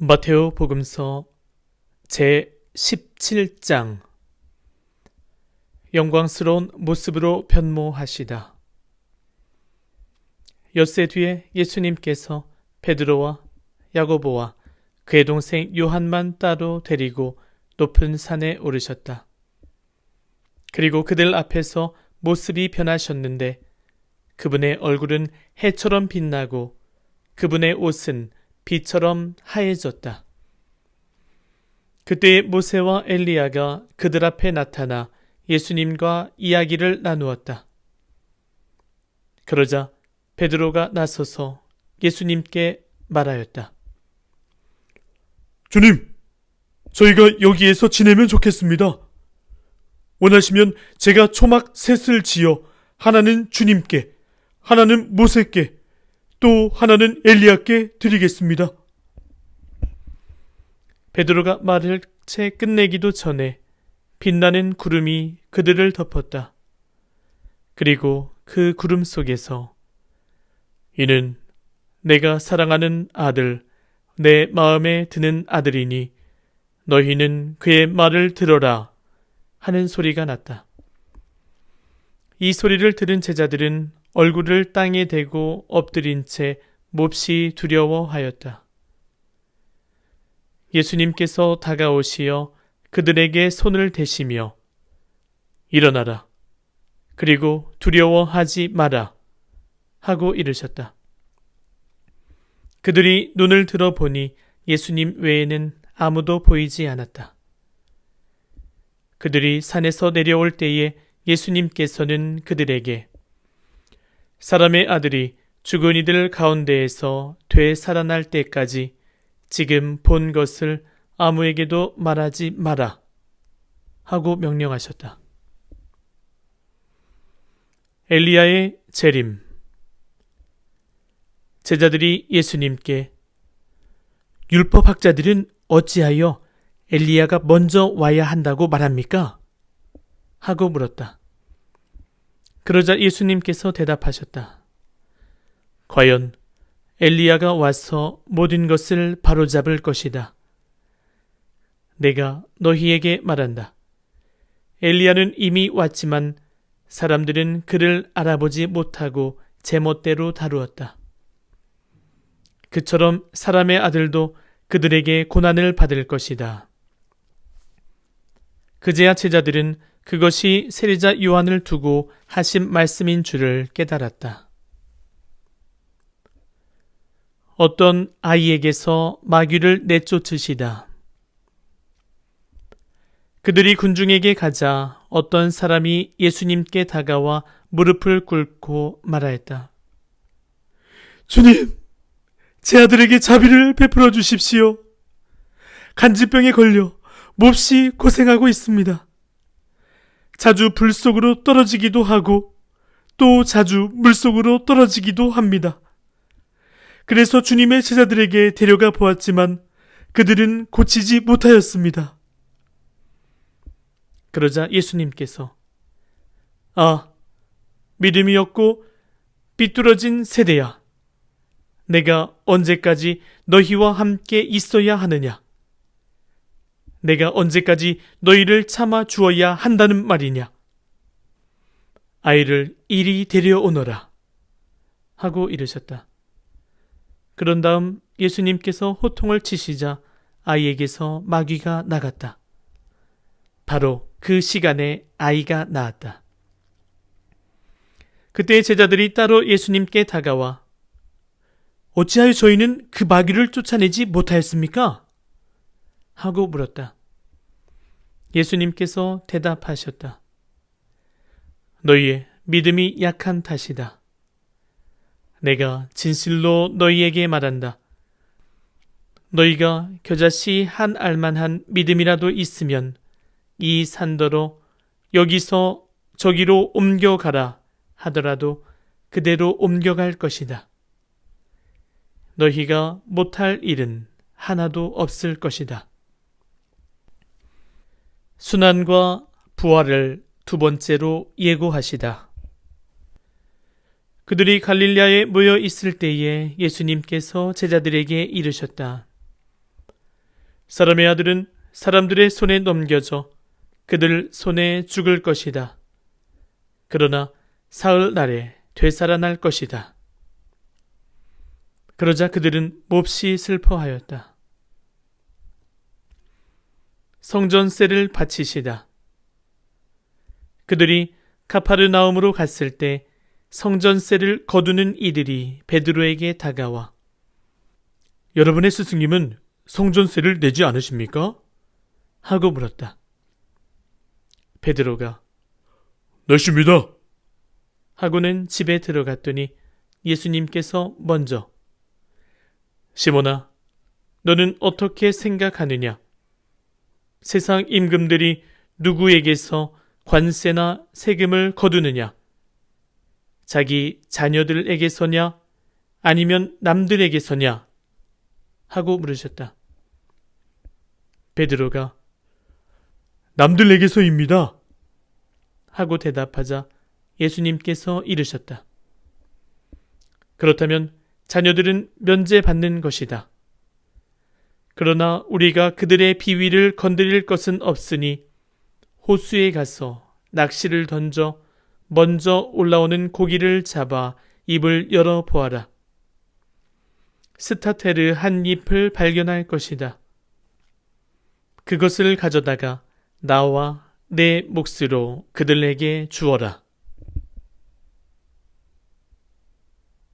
마테오 복음서 제 17장 영광스러운 모습으로 변모하시다. 엿새 뒤에 예수님께서 베드로와 야고보와 그의 동생 요한만 따로 데리고 높은 산에 오르셨다. 그리고 그들 앞에서 모습이 변하셨는데 그분의 얼굴은 해처럼 빛나고 그분의 옷은 빛처럼 하얘졌다. 그때 모세와 엘리야가 그들 앞에 나타나 예수님과 이야기를 나누었다. 그러자 베드로가 나서서 예수님께 말하였다. 주님, 저희가 여기에서 지내면 좋겠습니다. 원하시면 제가 초막 셋을 지어 하나는 주님께, 하나는 모세께, 또 하나는 엘리야께 드리겠습니다. 베드로가 말을 채 끝내기도 전에 빛나는 구름이 그들을 덮었다. 그리고 그 구름 속에서 이는 내가 사랑하는 아들, 내 마음에 드는 아들이니 너희는 그의 말을 들어라 하는 소리가 났다. 이 소리를 들은 제자들은 얼굴을 땅에 대고 엎드린 채 몹시 두려워하였다. 예수님께서 다가오시어 그들에게 손을 대시며 일어나라. 그리고 두려워하지 마라. 하고 이르셨다. 그들이 눈을 들어보니 예수님 외에는 아무도 보이지 않았다. 그들이 산에서 내려올 때에 예수님께서는 그들에게 사람의 아들이 죽은 이들 가운데에서 되살아날 때까지 지금 본 것을 아무에게도 말하지 마라 하고 명령하셨다. 엘리야의 재림 제자들이 예수님께 율법학자들은 어찌하여 엘리야가 먼저 와야 한다고 말합니까? 하고 물었다. 그러자 예수님께서 대답하셨다. 과연 엘리야가 와서 모든 것을 바로잡을 것이다. 내가 너희에게 말한다. 엘리야는 이미 왔지만 사람들은 그를 알아보지 못하고 제멋대로 다루었다. 그처럼 사람의 아들도 그들에게 고난을 받을 것이다. 그제야 제자들은 그것이 세리자 요한을 두고 하신 말씀인 줄을 깨달았다. 어떤 아이에게서 마귀를 내쫓으시다. 그들이 군중에게 가자 어떤 사람이 예수님께 다가와 무릎을 꿇고 말하였다. 주님, 제 아들에게 자비를 베풀어 주십시오. 간지병에 걸려 몹시 고생하고 있습니다. 자주 불 속으로 떨어지기도 하고 또 자주 물 속으로 떨어지기도 합니다. 그래서 주님의 제자들에게 데려가 보았지만 그들은 고치지 못하였습니다. 그러자 예수님께서 아, 믿음이 없고 삐뚤어진 세대야. 내가 언제까지 너희와 함께 있어야 하느냐? 내가 언제까지 너희를 참아 주어야 한다는 말이냐? 아이를 이리 데려오너라. 하고 이르셨다. 그런 다음 예수님께서 호통을 치시자 아이에게서 마귀가 나갔다. 바로 그 시간에 아이가 나았다. 그때 제자들이 따로 예수님께 다가와 어찌하여 저희는 그 마귀를 쫓아내지 못하였습니까? 하고 물었다. 예수님께서 대답하셨다. 너희의 믿음이 약한 탓이다. 내가 진실로 너희에게 말한다. 너희가 겨자씨 한 알만한 믿음이라도 있으면 이 산더러 여기서 저기로 옮겨가라 하더라도 그대로 옮겨갈 것이다. 너희가 못할 일은 하나도 없을 것이다. 순환과 부활을 두 번째로 예고하시다. 그들이 갈릴리아에 모여 있을 때에 예수님께서 제자들에게 이르셨다. 사람의 아들은 사람들의 손에 넘겨져 그들 손에 죽을 것이다. 그러나 사흘 날에 되살아날 것이다. 그러자 그들은 몹시 슬퍼하였다. 성전세를 바치시다. 그들이 카파르나움으로 갔을 때 성전세를 거두는 이들이 베드로에게 다가와 여러분의 스승님은 성전세를 내지 않으십니까? 하고 물었다. 베드로가 냈습니다. 하고는 집에 들어갔더니 예수님께서 먼저 시몬아 너는 어떻게 생각하느냐 세상 임금들이 누구에게서 관세나 세금을 거두느냐 자기 자녀들에게서냐 아니면 남들에게서냐 하고 물으셨다. 베드로가 남들에게서입니다. 하고 대답하자 예수님께서 이르셨다. 그렇다면 자녀들은 면제받는 것이다. 그러나 우리가 그들의 비위를 건드릴 것은 없으니 호수에 가서 낚시를 던져 먼저 올라오는 고기를 잡아 입을 열어 보아라. 스타테르 한 잎을 발견할 것이다. 그것을 가져다가 나와 내 몫으로 그들에게 주어라.